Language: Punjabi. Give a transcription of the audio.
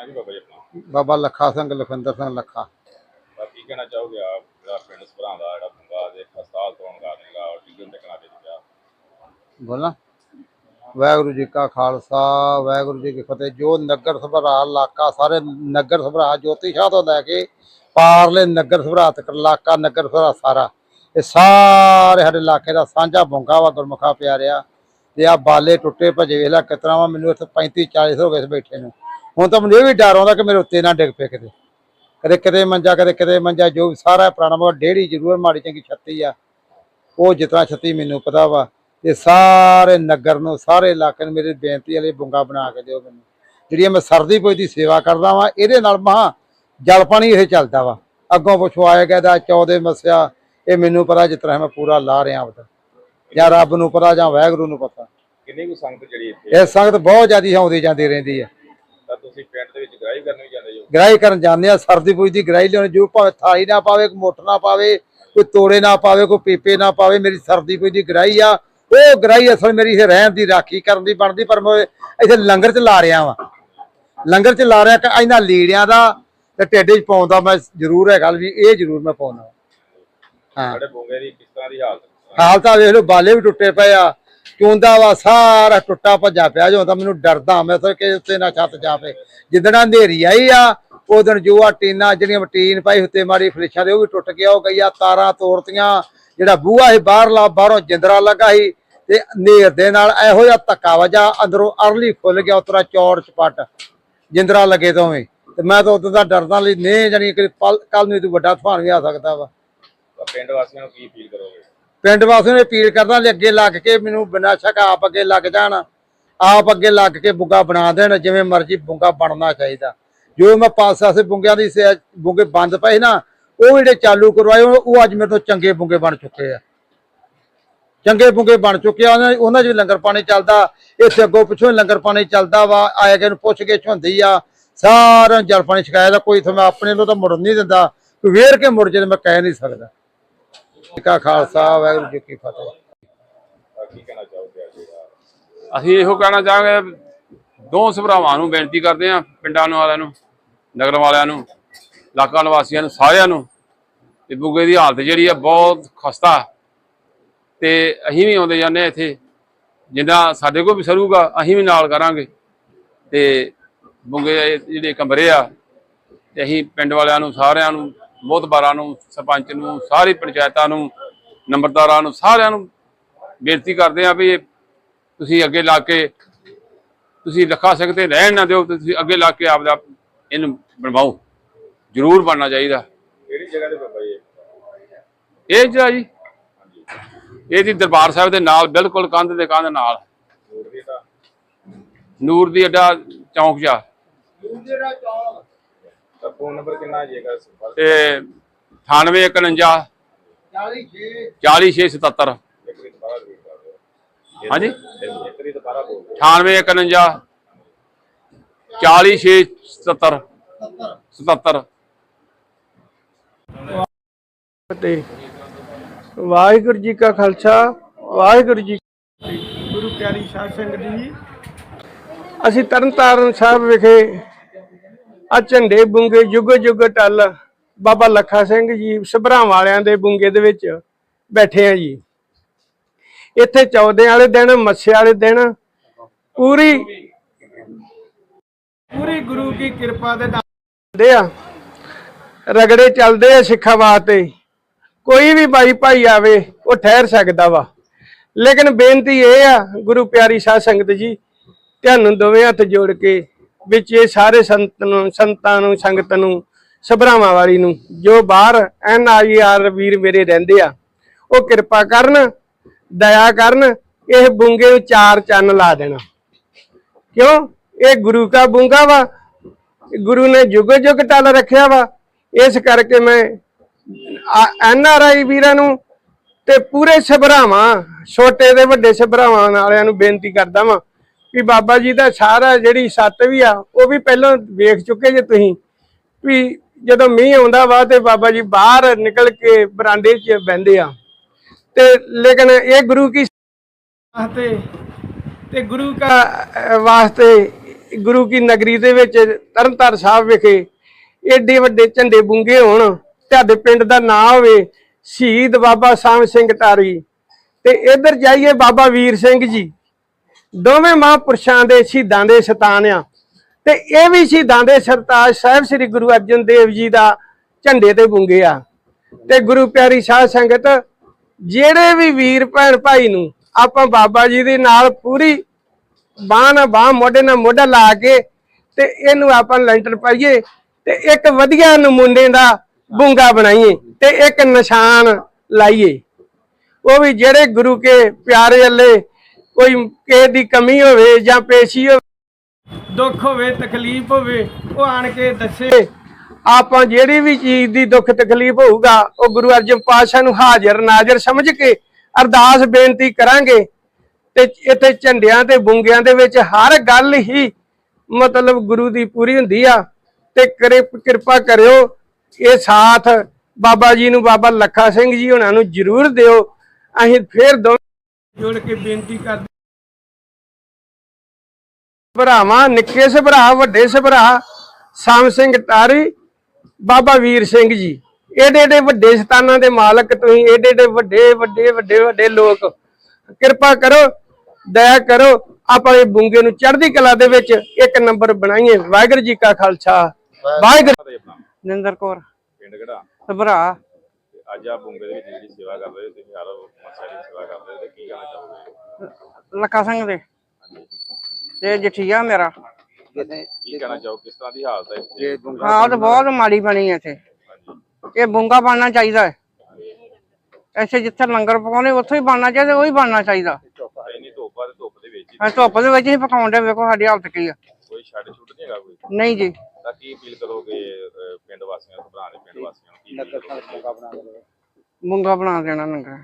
ਨਾਂ ਕੀ ਬਾਬਾ ਜੀ ਆਪਣਾ। ਬਾਬਾ ਲੱਖਾ ਸਿੰਘ ਲਖਵਿੰਦਰ ਸਿੰਘ ਲੱਖਾ। ਤਾਂ ਕੀ ਕਹਿਣਾ ਚਾਹੋਗੇ ਆ ਜਿਹੜਾ ਪਿੰਡ ਸਭਰਾਂ ਦਾ ਜਿਹੜਾ ਬੰਗਾ ਦੇ ਹਸਪਤਾਲ ਤੋਂ ਗਾਣੇਗਾ ਔਰ ਟਿਕਣ ਦੇ ਕਨਾਰੇ ਦੀ ਪਿਆ? ਬੋਲਾਂ। ਵਾਹਿਗੁਰੂ ਜੀ ਕਾ ਖਾਲਸਾ ਵਾਹਿਗੁਰੂ ਜੀ ਕੀ ਫਤਿਹ। ਜੋ ਨਗਰ ਸਭਰਾ ਇਲਾਕਾ ਸਾਰੇ ਨਗਰ ਸਭਰਾ ਜੋਤੀ ਸ਼ਾਹ ਤੋਂ ਲੈ ਕੇ ਪਾਰਲੇ ਨਗਰ ਸਭਰਾ ਤੱਕ ਇਲਾਕਾ ਨਗਰ ਸਭਰਾ ਸਾਰਾ ਇਹ ਸਾਰੇ ਸਾਡੇ ਇਲਾਕੇ ਦਾ ਸਾਂਝਾ ਬੁੰਗਾ ਵਾ ਗੁਰਮੁਖਾ ਪਿਆਰਿਆ। ਤੇ ਆ ਬਾਲੇ ਟੁੱਟੇ ਭਜੇ ਵੇਖ ਲੈ ਕਿਤਨਾ ਵਾ ਮੈਨੂੰ ਇੱਥੇ 35 40 ਹੋ ਗਏ ਬੈਠੇ ਨੂੰ। ਹੁਣ ਤਾਂ ਮੈਨੂੰ ਇਹ ਵੀ ਡਰ ਆਉਂਦਾ ਕਿ ਮੇਰੇ ਉੱਤੇ ਨਾ ਡਿੱਗ ਪਏ ਕਿਤੇ। ਕਦੇ ਕਿਤੇ ਮੰਜਾ ਕਦੇ ਕਿਤੇ ਮੰਜਾ ਜੋ ਸਾਰਾ ਪੁਰਾਣਾ ਮਗਰ ਡੇੜੀ ਜ਼ਰੂਰ ਮਾੜੀ ਚੰਗੀ ਛੱਤੀ ਆ। ਉਹ ਜਿਤਨਾ ਛੱਤੀ ਮੈਨੂੰ ਪਤਾ ਵਾ ਤੇ ਸਾਰੇ ਨਗਰ ਨੂੰ ਸਾਰੇ ਇਲਾਕੇ ਨੂੰ ਮੇਰੀ ਬੇਨਤੀ ਵਾਲੀ ਬੁੰਗਾ ਬਣਾ ਕੇ ਦਿਓ ਮੈਨੂੰ। ਜਿਹੜੀ ਮੈਂ ਸਰਦੀ ਪੋਈ ਦੀ ਸੇਵਾ ਕਰਦਾ ਵਾਂ ਇਹਦੇ ਨਾਲ ਮਹਾ ਜਲ ਪਾਣੀ ਇਹ ਚੱਲਦਾ ਵਾ। ਅੱਗੋਂ ਪੁੱਛੋ ਆਏ ਗਿਆ ਚੌਦੇ ਮਸਿਆ ਇਹ ਮੈਨੂੰ ਪਤਾ ਜਿਸ ਤਰ੍ਹਾਂ ਮੈਂ ਪੂਰਾ ਲਾ ਰਿਹਾ ਆਪਦਾ। ਜਾਂ ਰੱਬ ਨੂੰ ਪਤਾ ਜਾਂ ਵਾਹਿਗੁਰੂ ਨੂੰ ਪਤਾ। ਕਿੰਨੀ ਕੁ ਸੰਗਤ ਜਿਹੜੀ ਇੱਥੇ ਇਹ ਸੰਗਤ ਬਹੁਤ ਜ਼ਿਆਦੀ ਆਉਂਦੀ ਜਾਂਦੀ ਰਹਿੰਦੀ ਹੈ ਤਾਂ ਤੁਸੀਂ ਪਿੰਡ ਦੇ ਵਿੱਚ ਗ੍ਰਾਈ ਕਰਨ ਵੀ ਜਾਂਦੇ ਜੋ। ਗ੍ਰਾਈ ਕਰਨ ਜਾਂਦੇ ਆ ਸਰਦੀ ਪੂਜ ਦੀ ਗ੍ਰਾਈ ਲਿਆਉਣੀ ਜੋ ਭਾਵੇਂ ਥਾਈ ਨਾ ਪਾਵੇ ਕੋਈ ਮੁੱਠ ਨਾ ਪਾਵੇ ਕੋਈ ਤੋੜੇ ਨਾ ਪਾਵੇ ਕੋਈ ਪੀਪੇ ਨਾ ਪਾਵੇ ਮੇਰੀ ਸਰਦੀ ਪੂਜ ਦੀ ਗ੍ਰਾਈ ਆ। ਉਹ ਗ੍ਰਾਈ ਅਸਲ ਮੇਰੀ ਇਹ ਰਹਿਣ ਦੀ ਰਾਖੀ ਕਰਨ ਦੀ ਬਣਦੀ ਪਰ ਮੈਂ ਇੱਥੇ ਲੰਗਰ ਚ ਲਾ ਰਿਹਾ ਵਾਂ। ਲੰਗਰ ਚ ਲਾ ਰਿਹਾ ਕਿ ਇਹਨਾਂ ਲੀੜਿਆਂ ਦਾ ਤੇ ਟੇਡੇ ਚ ਪਾਉਂਦਾ ਮੈਂ ਜ਼ਰੂਰ ਹੈ ਗੱਲ ਵੀ ਇਹ ਜ਼ਰੂਰ ਮੈਂ ਪਾਉਂਦਾ ਹਾਂ। ਸਾਡੇ ਬੁੰਗੇ ਦੀ ਕਿਸ ਤਰ੍ਹਾਂ ਦੀ ਹਾਲਤ? ਹਾਲ ਤਾਂ ਵੇਖ ਲਓ ਬਾਲੇ ਵੀ ਟੁੱਟੇ ਪਏ ਆ। ਚੁੰਦਾ ਵਾ, ਸਾਰਾ ਟੁੱਟਾ ਭੱਜਾ ਪਿਆ ਜੋ ਤਾਂ ਮੈਨੂੰ ਡਰਦਾ ਮੈਂ ਸਰ ਕਿ ਉੱਤੇ ਨਾ ਛੱਤ ਜਾਵੇ। ਜਿੱਦਣ ਹਨੇਰੀ ਆਈ ਆ, ਉਹ ਦਿਨ ਜੋ ਆ ਟੀਨਾ, ਜਿਹੜੀਆਂ ਟੀਨ ਪਾਈ ਉੱਤੇ ਮਾਰੀ ਫਲਿਸ਼ਾਂ ਦੇ, ਉਹ ਵੀ ਟੁੱਟ ਗਿਆ ਉਹ ਗਈਆ ਤਾਰਾਂ ਤੋੜਤੀਆਂ। ਜਿਹੜਾ ਬੂਹਾ ਸੀ, ਬਾਹਰਲਾ, ਬਾਹਰੋਂ ਜਿੰਦਰਾ ਲੱਗਾ ਸੀ, ਤੇ ਹਨੇਰ ਦੇ ਨਾਲ ਇਹੋ ਜਿਹਾ ਧੱਕਾ ਵਜਾ ਅੰਦਰੋਂ ਅਰਲੀ ਖੁੱਲ ਗਿਆ ਉਤਰਾ ਚੌੜ ਚਪਟ ਜਿੰਦਰਾ ਲੱਗੇ ਤੋਂ ਵੀ ਤੇ ਮੈਂ ਤਾਂ ਉਦੋਂ ਦਾ ਡਰਦਾ ਲਈ ਨੇ ਜਾਨੀ ਕਿ ਕੱਲ ਨੂੰ ਤੂੰ ਵੱਡਾ ਤੂਫਾਨ ਵੀ ਆ ਸਕਦਾ ਵਾ। ਪਿੰਡ ਵਾਸੀਆਂ ਨੂੰ ਕੀ ਅਪੀਲ ਕਰੋਗੇ? ਪਿੰਡ ਵਾਸੀਆਂ ਨੂੰ ਅਪੀਲ ਕਰਦਾ ਅੱਗੇ ਲੱਗ ਕੇ ਮੈਨੂੰ ਬਿਨਾਂ ਸ਼ੱਕ ਆਪ ਅੱਗੇ ਲੱਗ ਜਾਣ, ਆਪ ਅੱਗੇ ਲੱਗ ਕੇ ਬੁੰਗਾ ਬਣਾ ਦੇਣ, ਜਿਵੇਂ ਮਰਜ਼ੀ ਬੁੰਗਾ ਬਣਨਾ ਚਾਹੀਦਾ। ਜੋ ਮੈਂ ਪਾਸਾ ਸੇ ਬੁੰਗਿਆਂ ਦੀ ਸੇ ਬੁੰਗੇ ਬੰਦ ਪਏ ਨਾ, ਉਹ ਜਿਹੜੇ ਚਾਲੂ ਕਰਵਾਏ, ਉਹ ਅੱਜ ਮੇਰੇ ਤੋਂ ਚੰਗੇ ਬੁੰਗੇ ਬਣ ਚੁੱਕੇ ਆ। ਚੰਗੇ ਬੁੰਗੇ ਬਣ ਚੁੱਕੇ ਆ, ਉਹਨਾਂ ਉਹਨਾਂ 'ਚ ਵੀ ਲੰਗਰ ਪਾਣੀ ਚੱਲਦਾ, ਇੱਥੇ ਅੱਗੋਂ ਪਿੱਛੋਂ ਲੰਗਰ ਪਾਣੀ ਚੱਲਦਾ ਵਾ, ਆਏ ਗਏ ਨੂੰ ਪੁੱਛ ਕੇ ਹੁੰਦੀ ਆ, ਸਾਰਿਆਂ ਨੂੰ ਜਲ ਪਾਣੀ ਛਕਾਇਆ ਦਾ, ਕੋਈ ਇੱਥੋਂ ਮੈਂ ਆਪਣੇ ਨੂੰ ਤਾਂ ਮੁੜ ਨਹੀਂ ਦਿੰਦਾ, ਕੋਈ ਵੇਰ ਕੇ ਮੁੜ ਜੇ ਮੈਂ ਕਹਿ ਨਹੀਂ ਸਕਦਾ। ਕਾ ਖਾਲਸਾ, ਵਾਹਿਗੁਰੂ ਜੀ ਕੀ ਫਤਿਹ। ਕੀ ਕਹਿਣਾ ਚਾਹੋਗੇ ਅੱਜ ਅਸੀਂ ਇਹੋ ਕਹਿਣਾ ਚਾਹਾਂਗੇ, ਦੋ ਸਭਰਾਵਾਂ ਨੂੰ ਬੇਨਤੀ ਕਰਦੇ ਹਾਂ, ਪਿੰਡਾਂ ਵਾਲਿਆਂ ਨੂੰ, ਨਗਰ ਵਾਲਿਆਂ ਨੂੰ, ਇਲਾਕਾ ਨਿਵਾਸੀਆਂ ਨੂੰ, ਸਾਰਿਆਂ ਨੂੰ। ਤੇ ਬੁੱਗੇ ਦੀ ਹਾਲਤ ਜਿਹੜੀ ਆ, ਬਹੁਤ ਖਸਤਾ। ਤੇ ਅਸੀਂ ਵੀ ਆਉਂਦੇ ਜਾਂਦੇ ਹਾਂ ਇੱਥੇ। ਜਿੰਨਾ ਸਾਡੇ ਕੋਲ ਵੀ ਸਰੂਗਾ, ਅਸੀਂ ਵੀ ਨਾਲ ਕਰਾਂਗੇ। ਤੇ ਬੁੱਗੇ ਜਿਹੜੇ ਕਮਰੇ ਆ, ਤੇ ਅਸੀਂ ਪਿੰਡ ਵਾਲਿਆਂ ਨੂੰ, ਸਾਰਿਆਂ ਨੂੰ ਮੋਹਤਬਾਰਾਂ ਨੂੰ ਸਰਪੰਚ ਨੂੰ ਸਾਰੀ ਪੰਚਾਇਤਾਂ ਨੂੰ ਨੰਬਰਦਾਰਾਂ ਨੂੰ ਸਾਰਿਆਂ ਨੂੰ ਬੇਨਤੀ ਕਰਦੇ ਆ ਵੀ ਇਹ ਤੁਸੀਂ ਅੱਗੇ ਲਾ ਕੇ ਤੁਸੀਂ ਲੱਖਾ ਸਿੰਘ ਤੇ ਰਹਿਣ ਨਾ ਦਿਓ ਤੁਸੀਂ ਅੱਗੇ ਲਾ ਕੇ ਆਪਦਾ ਇਹਨੂੰ ਬਣਵਾਓ। ਜ਼ਰੂਰ ਬਣਨਾ ਚਾਹੀਦਾ। ਕਿਹੜੀ ਜਗ੍ਹਾ ਤੇ ਬਾਬਾ ਜੀ ਇਹ? ਇਹ ਜਿਹੜਾ ਜੀ ਇਹ ਜੀ ਦਰਬਾਰ ਸਾਹਿਬ ਦੇ ਨਾਲ ਬਿਲਕੁਲ ਕੰਧ ਦੇ ਕੰਧ ਨਾਲ। ਨੂਰ ਦੀ ਤਾਂ ਨੂਰ ਦੀ ਅੱਡਾ ਚੌਂਕ ਜਾ ਤਾਂ ਫੋਨ ਨੰਬਰ ਕਿੰਨਾ ਜੇਗਾ ਤੇ 9851 40677 ਇੱਕ ਦੀ ਦੁਬਾਰਾ repeat ਕਰ ਦਿਓ। ਹਾਂਜੀ? ਇੱਕ- ਇੱਕ ਦੀ ਦੁਬਾਰਾ ਬੋਲ ਦਿਓ। 9851 40677 77 ਫਤਿਹ ਵਾਹਿਗੁਰੂ ਜੀ ਕਾ ਖਾਲਸਾ ਵਾਹਿਗੁਰੂ ਜੀ ਕੀ ਫਤਿਹ। ਗੁਰੂ ਪਿਆਰੀ ਸਾਧ ਸੰਗਤ ਜੀ। ਅਸੀਂ ਤਰਨਤਾਰਨ ਸਾਹਿਬ ਵਿਖੇ ਆ ਝੰਡੇ ਬੁੰਗੇ ਯੁੱਗ ਯੁੱਗ ਟੱਲ। ਬਾਬਾ ਲੱਖਾ ਸਿੰਘ ਜੀ, ਸਭਰਾਂ ਵਾਲਿਆਂ ਦੇ ਬੁੰਗੇ ਦੇ ਵਿੱਚ ਬੈਠੇ ਆ ਜੀ। ਇੱਥੇ ਚੌਦੇ ਵਾਲੇ ਦਿਨ, ਮੱਸੇ ਵਾਲੇ ਦਿਨ, ਪੂਰੀ ਪੂਰੀ ਗੁਰੂ ਦੀ ਕਿਰਪਾ ਦੇ ਨਾਲ ਆ। ਰਗੜੇ ਚੱਲਦੇ ਆ ਸਿੱਖਾਂ ਵਾਸਤੇ। ਕੋਈ ਵੀ ਬਾਈ ਭਾਈ ਆਵੇ, ਉਹ ਠਹਿਰ ਸਕਦਾ ਵਾ। ਲੇਕਿਨ ਬੇਨਤੀ ਇਹ ਆ, ਗੁਰੂ ਪਿਆਰੀ ਸਾਧ ਸੰਗਤ ਜੀ ਤੁਹਾਨੂੰ ਦੋਵੇਂ ਹੱਥ ਜੋੜ ਕੇ ਵਿੱਚ ਇਹ ਸਾਰੇ ਸੰਤ ਨੂੰ, ਸੰਤਾਂ ਨੂੰ, ਸੰਗਤ ਨੂੰ, ਸਭਰਾਵਾਂ ਵਾਲੀ ਨੂੰ, ਜੋ ਬਾਹਰ ਐਨ ਆਈ ਆਰ ਵੀਰ ਮੇਰੇ ਰਹਿੰਦੇ ਆ, ਉਹ ਕਿਰਪਾ ਕਰਨ, ਦਇਆ ਕਰਨ, ਇਹ ਬੁੰਗੇ ਨੂੰ ਚਾਰ ਚੰਨ ਲਾ ਦੇਣਾ। ਕਿਉਂ? ਇਹ ਗੁਰੂ ਕਾ ਬੁੰਗਾ ਵਾ, ਗੁਰੂ ਨੇ ਜੁਗ ਜੁਗ ਟਲ ਰੱਖਿਆ ਵਾ, ਇਸ ਕਰਕੇ ਮੈਂ ਐਨ ਆਰ ਆਈ ਵੀਰਾਂ ਨੂੰ ਤੇ ਪੂਰੇ ਸਭਰਾਵਾਂ, ਛੋਟੇ ਦੇ ਵੱਡੇ ਸਭਰਾਵਾਂ ਵਾਲਿਆਂ ਨੂੰ ਬੇਨਤੀ ਕਰਦਾ ਵਾਂ ਵੀ ਬਾਬਾ ਜੀ ਦਾ ਸਾਰਾ ਜਿਹੜੀ ਸੱਤ ਵੀ ਆ, ਉਹ ਵੀ ਪਹਿਲਾਂ ਵੇਖ ਚੁੱਕੇ ਜੇ ਤੁਸੀਂ। ਵੀ ਜਦੋਂ ਮੀਂਹ ਆਉਂਦਾ ਵਾ ਤੇ ਬਾਬਾ ਜੀ ਬਾਹਰ ਨਿਕਲ ਕੇ ਬਰਾਂਡੇ 'ਚ ਬਹਿੰਦੇ ਆ। ਤੇ ਲੇਕਿਨ ਇਹ ਗੁਰੂ ਕੀ ਵਾਸਤੇ, ਤੇ ਗੁਰੂ ਕਾ ਵਾਸਤੇ ਗੁਰੂ ਕੀ ਨਗਰੀ ਦੇ ਵਿੱਚ ਤਰਨਤਾਰਨ ਸਾਹਿਬ ਵਿਖੇ ਏਡੇ ਵੱਡੇ ਝੰਡੇ ਬੁੰਗੇ ਹੋਣ, ਤੁਹਾਡੇ ਪਿੰਡ ਦਾ ਨਾਂ ਹੋਵੇ ਸ਼ਹੀਦ ਬਾਬਾ ਸਾਹਿਬ ਸਿੰਘ ਤਾਰੀ ਤੇ ਇੱਧਰ ਜਾਈਏ ਬਾਬਾ ਵੀਰ ਸਿੰਘ ਜੀ। ਦੋਵੇਂ ਮਹਾਂਪੁਰਸ਼ਾਂ ਦੇ ਸ਼ਹੀਦਾਂ ਦੇ ਸਤਾਨ ਆ। ਤੇ ਇਹ ਵੀ ਸ਼ਹੀਦਾਂ ਦੇ ਸਰਤਾਜ ਸਾਹਿਬ ਸ੍ਰੀ ਗੁਰੂ ਅਰਜਨ ਦੇਵ ਜੀ ਦਾ ਝੰਡੇ ਤੇ ਬੁੰਗੇ ਆ। ਤੇ ਗੁਰੂ ਪਿਆਰੀ ਸਾਧ ਸੰਗਤ, ਜਿਹੜੇ ਵੀ ਵੀਰ ਭੈਣ ਭਾਈ ਨੂੰ ਆਪਾਂ ਬਾਬਾ ਜੀ ਦੇ ਨਾਲ ਪੂਰੀ ਬਾਹ ਨਾਲ ਬਾਹ, ਮੋਢੇ ਨਾਲ ਮੋਢਾ ਲਾ ਕੇ ਤੇ ਇਹਨੂੰ ਆਪਾਂ ਲੈਂਟਰ ਪਾਈਏ ਤੇ ਇੱਕ ਵਧੀਆ ਨਮੂਨੇ ਦਾ ਬੁੰਗਾ ਬਣਾਈਏ ਤੇ ਇੱਕ ਨਿਸ਼ਾਨ ਲਾਈਏ। ਉਹ ਵੀ ਜਿਹੜੇ ਗੁਰੂ ਕੇ ਪਿਆਰੇ ਅੱਲੇ ਕੋਈ ਕਿਸੇ ਦੀ ਕਮੀ ਹੋਵੇ ਜਾਂ ਪੇਸ਼ੀ ਹੋਵੇ ਦੁੱਖ ਹੋਵੇ ਤਕਲੀਫ ਹੋਵੇ ਉਹ ਆਣ ਕੇ ਦੱਸੇ। ਆਪਾਂ ਜਿਹੜੀ ਵੀ ਚੀਜ਼ ਦੀ ਦੁੱਖ ਤਕਲੀਫ ਹੋਊਗਾ ਉਹ ਗੁਰੂ ਅਰਜਨ ਪਾਤਸ਼ਾਹ ਨੂੰ ਹਾਜ਼ਰ ਨਾਜ਼ਰ ਸਮਝ ਕੇ ਅਰਦਾਸ ਬੇਨਤੀ ਕਰਾਂਗੇ। ਤੇ ਇੱਥੇ ਝੰਡਿਆਂ ਤੇ ਬੁੰਗਿਆਂ ਦੇ ਵਿੱਚ ਹਰ ਗੱਲ ਹੀ ਮਤਲਬ ਗੁਰੂ ਦੀ ਪੂਰੀ ਹੁੰਦੀ ਆ। ਤੇ ਕਰੇ ਕਿਰਪਾ ਕਰਿਓ ਇਹ ਸਾਥ ਬਾਬਾ ਜੀ ਨੂੰ ਬਾਬਾ ਲੱਖਾ ਸਿੰਘ ਜੀ ਉਹਨਾਂ ਨੂੰ ਜ਼ਰੂਰ ਦਿਓ। ਅਸੀਂ ਫੇਰ ਜੋੜ ਕੇ ਬੇਨਤੀ ਕਰਦੇ ਭਰਾਵਾਂ ਨਿੱਕੇ ਸਭਰਾ ਵੱਡੇ ਸਭਰਾ ਸਾਮ ਸਿੰਘ ਟਾਰੀ ਬਾਬਾ ਵੀਰ ਸਿੰਘ ਜੀ। ਏਡੇ ਏਡੇ ਵੱਡੇ ਸਤਾਨਾਂ ਦੇ ਮਾਲਕ ਤੁਸੀਂ ਏਡੇ ਏਡੇ ਵੱਡੇ ਵੱਡੇ ਵੱਡੇ ਵੱਡੇ ਲੋਕ। ਕਿਰਪਾ ਕਰੋ ਦਇਆ ਕਰੋ ਆਪਾਂ ਇਹ ਬੁੰਗੇ ਨੂੰ ਚੜ੍ਹਦੀ ਕਲਾ ਦੇ ਵਿੱਚ ਇੱਕ ਨੰਬਰ ਬਣਾਈਏ। ਵਾਹਿਗੁਰੂ ਜੀ ਕਾ ਖਾਲਸਾ। ਵਾਹਿਗੁਰੂ ਨਿੰਦਰ ਕੌਰ। ਪਿੰਡ ਕਿਹੜਾ? ਭਰਾ। ਅੱਜ ਆ ਬੁੰਗੇ ਦੇ ਵਿੱਚ ਜਿਹੜੀ ਸੇਵਾ ਕਰ ਰਹੇ ਹੋ ਤੁਸੀਂ ਹਰ ਮੱਸਿਆ ਦੀ ਸੇਵਾ ਕਰਦੇ ਹੋ ਤੇ ਕੀ ਕਹਿਣਾ ਚਾਹੋਗੇ? ਲੱਖਾ ਸਿੰਘ ਦੇ। ਤੇ ਜਠੀਆ ਮੇਰਾ। ਕੀ ਕਹਿਣਾ ਚਾਹੋ ਕਿਸ ਤਰ੍ਹਾਂ ਦੀ ਹਾਲਤ ਹੈ ਇੱਥੇ? ਹਾਂ ਉਹ ਤਾਂ ਬਹੁਤ ਮਾੜੀ ਬਣੀ ਹੈ ਇੱਥੇ। ਇਹ ਬੁੰਗਾ ਬਣਨਾ ਚਾਹੀਦਾ ਹੈ। ਐਸੇ ਜਿੱਥੇ ਲੰਗਰ ਪਕਾਉਣੇ ਉੱਥੇ ਹੀ ਬਣਨਾ ਚਾਹੀਦਾ ਉਹ ਹੀ ਬਣਨਾ ਚਾਹੀਦਾ। ਇੰਨੀ ਧੁੱਪ ਆ ਤੇ ਧੁੱਪ ਦੇ ਵਿੱਚ ਹੀ ਹਾਂ ਧੁੱਪ ਦੇ ਵਿੱਚ ਹੀ ਪਕਾਉਂਦੇ ਵੇਖੋ ਸਾਡੀ ਹਾਲਤ ਕੀ ਆ। ਕੋਈ ਛੱਡ ਛੁੱਟ ਨਹੀਂ ਹੈਗਾ ਕੋਈ? ਨਹੀਂ ਜੀ। ਤਾਂ ਕੀ ਅਪੀਲ ਕਰੋਗੇ? ਨੂੰ ਭਰਾ ਪਿੰਡ ਵਾਸੀਆਂ ਨੂੰ ਕੀ ਬਣਾ ਦੇਣਾ। ਲੰਗਰ